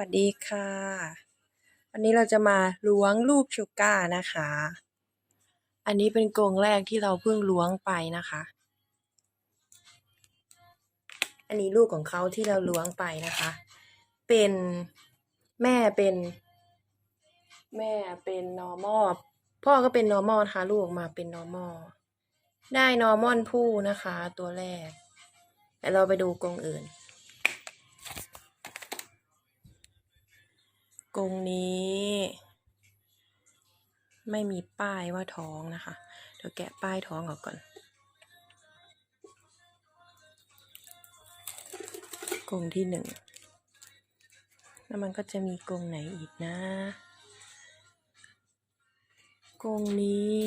วัสดีค่ะ วันนี้เราจะมาล้วงลูกชูก้านะคะ อันนี้เป็นกรงแรกที่เราเพิ่งล้วงไปนะคะ อันนี้ลูกของเขาที่เราล้วงไปนะคะ เป็นแม่เป็น แม่เป็น normal พ่อก็เป็น normal นะคะลูกออกมาเป็น normal ได้ normal ผู้นะคะ ตัวแรกแล้วเราไปดูกรงอื่น กรงนี้ ไม่มีป้ายว่าท้องนะคะ เดี๋ยวแกะป้ายท้องออกก่อน กรงที่หนึ่งแล้วมันก็จะมีกรงไหนอีกนะ กรงนี้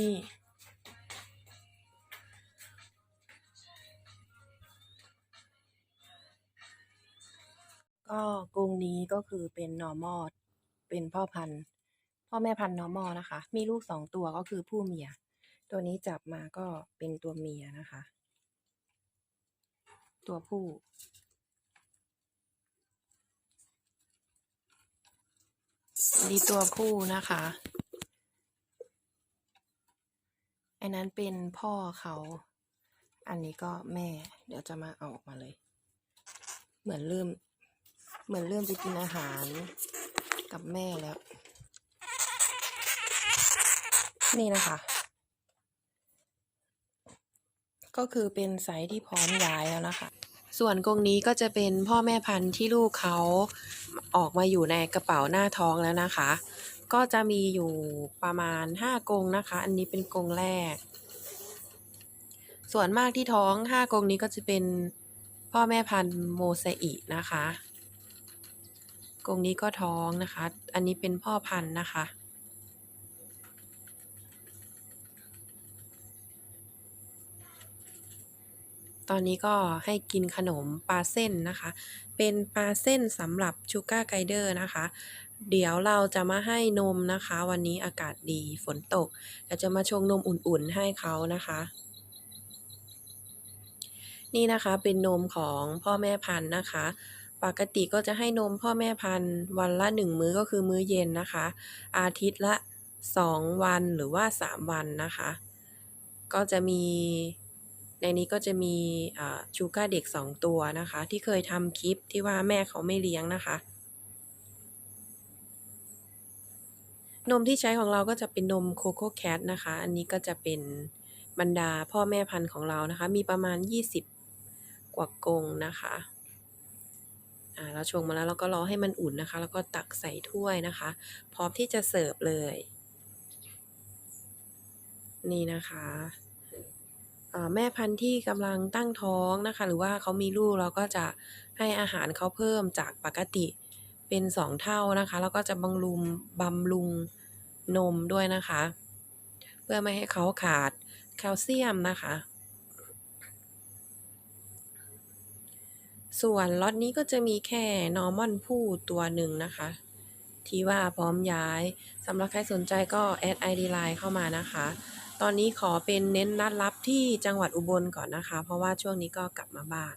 ก็กรงนี้ก็คือเป็น normal เป็นพ่อพันธุ์ พ่อแม่พันธุ์ normal นะคะ มีลูกสองตัวก็คือผู้เมีย ตัวนี้จับมาก็เป็นตัวเมียนะคะ ตัวผู้ดีตัวผู้นะคะอันนั้นเป็นพ่อเขา อันนี้ก็แม่ เดี๋ยวจะมาเอาออกมาเลย เหมือนเริ่ม เหมือนเริ่มจะกินอาหาร กับแม่แล้ว นี่นะคะ ก็คือเป็นไซส์ที่พร้อมย้ายแล้วนะคะ ส่วนกรงนี้ก็จะเป็นพ่อแม่พันธุ์ที่ลูกเขาออกมาอยู่ในกระเป๋าหน้าท้องแล้วนะคะ ก็จะมีอยู่ประมาณห้ากรงนะคะ อันนี้เป็นกรงแรก ส่วนมากที่ท้องห้ากรงนี้ก็จะเป็นพ่อแม่พันธุ์โมเสอินะคะ กรงนี้ก็ท้องนะคะ อันนี้เป็นพ่อพันธุ์นะคะ ตอนนี้ก็ให้กินขนมปลาเส้นนะคะ เป็นปลาเส้นสำหรับชูการ์ไกเดอร์นะคะ เดี๋ยวเราจะมาให้นมนะคะ วันนี้อากาศดีฝนตกเราจะมาชงนมอุ่นๆให้เขานะคะนี่นะคะเป็นนมของพ่อแม่พันธุ์นะคะ ปกติก็จะให้นมพ่อแม่พันธุ์วันละหนึ่งมื้อก็คือมื้อเย็นนะคะ อาทิตย์ละสองวันหรือว่าสามวันนะคะ ก็จะมีในนี้ก็จะมีชูก้าเด็กสองตัวนะคะ ที่เคยทำคลิปที่ว่าแม่เขาไม่เลี้ยงนะคะ นมที่ใช้ของเราก็จะเป็นนมโคโค่แคทนะคะ อันนี้ก็จะเป็นบรรดาพ่อแม่พันธุ์ของเรานะคะ มีประมาณ 20 กว่ากงนะคะ อ่าเราชงมาแล้วเราก็รอให้มันอุ่นนะคะ แล้วก็ตักใส่ถ้วยนะคะ พร้อมที่จะเสิร์ฟเลย นี่นะคะแม่พันธุ์ที่กำลังตั้งท้องนะคะ หรือว่าเขามีลูกเราก็จะให้อาหารเขาเพิ่มจากปกติเป็นสองเท่านะคะ แล้วก็จะบำรุงบำรุงนมด้วยนะคะ เพื่อไม่ให้เขาขาดแคลเซียมนะคะ ส่วนล็อตนี้ก็จะมีแค่นอร์มอนผู้ตัวหนึ่งนะคะ ที่ว่าพร้อมย้ายสำหรับใครสนใจก็แอดไอดีไลน์เข้ามานะคะ ตอนนี้ขอเป็นเน้นนัดรับที่จังหวัดอุบลก่อนนะคะ เพราะว่าช่วงนี้ก็กลับมาบ้าน